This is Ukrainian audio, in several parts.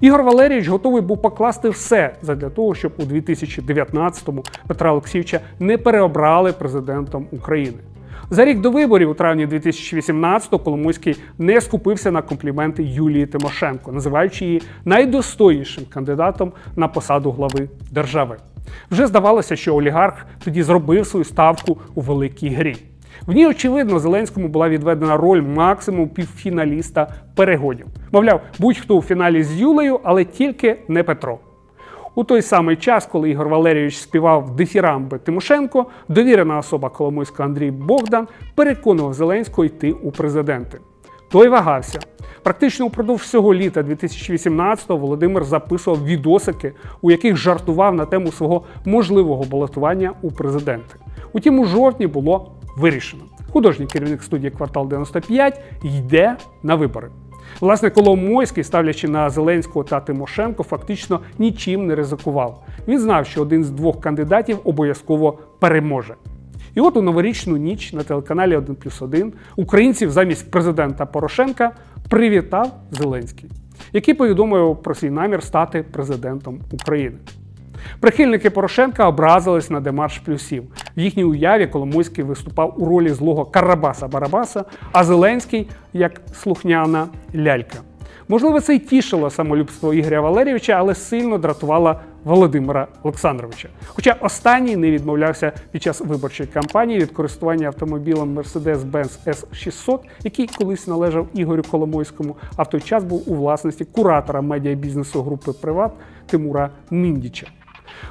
Ігор Валерійович готовий був покласти все задля того, щоб у 2019-му Петра Олексійовича не переобрали президентом України. За рік до виборів у травні 2018-го Коломойський не скупився на компліменти Юлії Тимошенко, називаючи її найдостойнішим кандидатом на посаду глави держави. Вже здавалося, що олігарх тоді зробив свою ставку у великій грі. В ній, очевидно, Зеленському була відведена роль максимум півфіналіста перегонів. Мовляв, будь-хто у фіналі з Юлею, але тільки не Петро. У той самий час, коли Ігор Валерійович співав дифірамби Тимошенко, довірена особа Коломойська Андрій Богдан переконував Зеленського йти у президенти. Той вагався. Практично упродовж всього літа 2018-го Володимир записував відосики, у яких жартував на тему свого можливого балотування у президенти. Утім, у жовтні було вирішено. Художній керівник студії Квартал 95 йде на вибори. Власне, Коломойський, ставлячи на Зеленського та Тимошенко, фактично нічим не ризикував. Він знав, що один з двох кандидатів обов'язково переможе. І от у новорічну ніч на телеканалі 1 плюс 1 українців замість президента Порошенка привітав Зеленський, який повідомив про свій намір стати президентом України. Прихильники Порошенка образились на демарш плюсів. В їхній уяві Коломойський виступав у ролі злого Карабаса-Барабаса, а Зеленський як слухняна лялька. Можливо, це й тішило самолюбство Ігоря Валерійовича, але сильно дратувало Володимира Олександровича. Хоча останній не відмовлявся під час виборчої кампанії від користування автомобілем Mercedes-Benz S600, який колись належав Ігорю Коломойському, а в той час був у власності куратора медіабізнесу групи Приват Тимура Міндіча.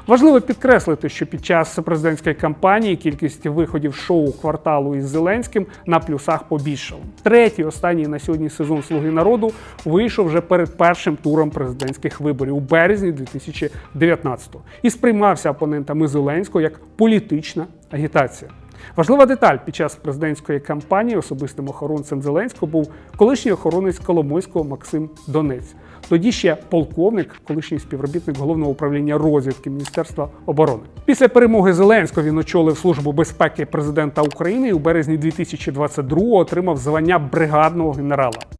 Важливо підкреслити, що під час президентської кампанії кількість виходів шоу кварталу із Зеленським на плюсах побільшала. Третій, останній на сьогодні сезон Слуги народу вийшов вже перед першим туром президентських виборів у березні 2019-го і сприймався опонентами Зеленського як політична агітація. Важлива деталь під час президентської кампанії особистим охоронцем Зеленського був колишній охоронець Коломойського Максим Донець. Тоді ще полковник, колишній співробітник головного управління розвідки Міністерства оборони. Після перемоги Зеленського він очолив службу безпеки президента України і у березні 2022-го отримав звання бригадного генерала.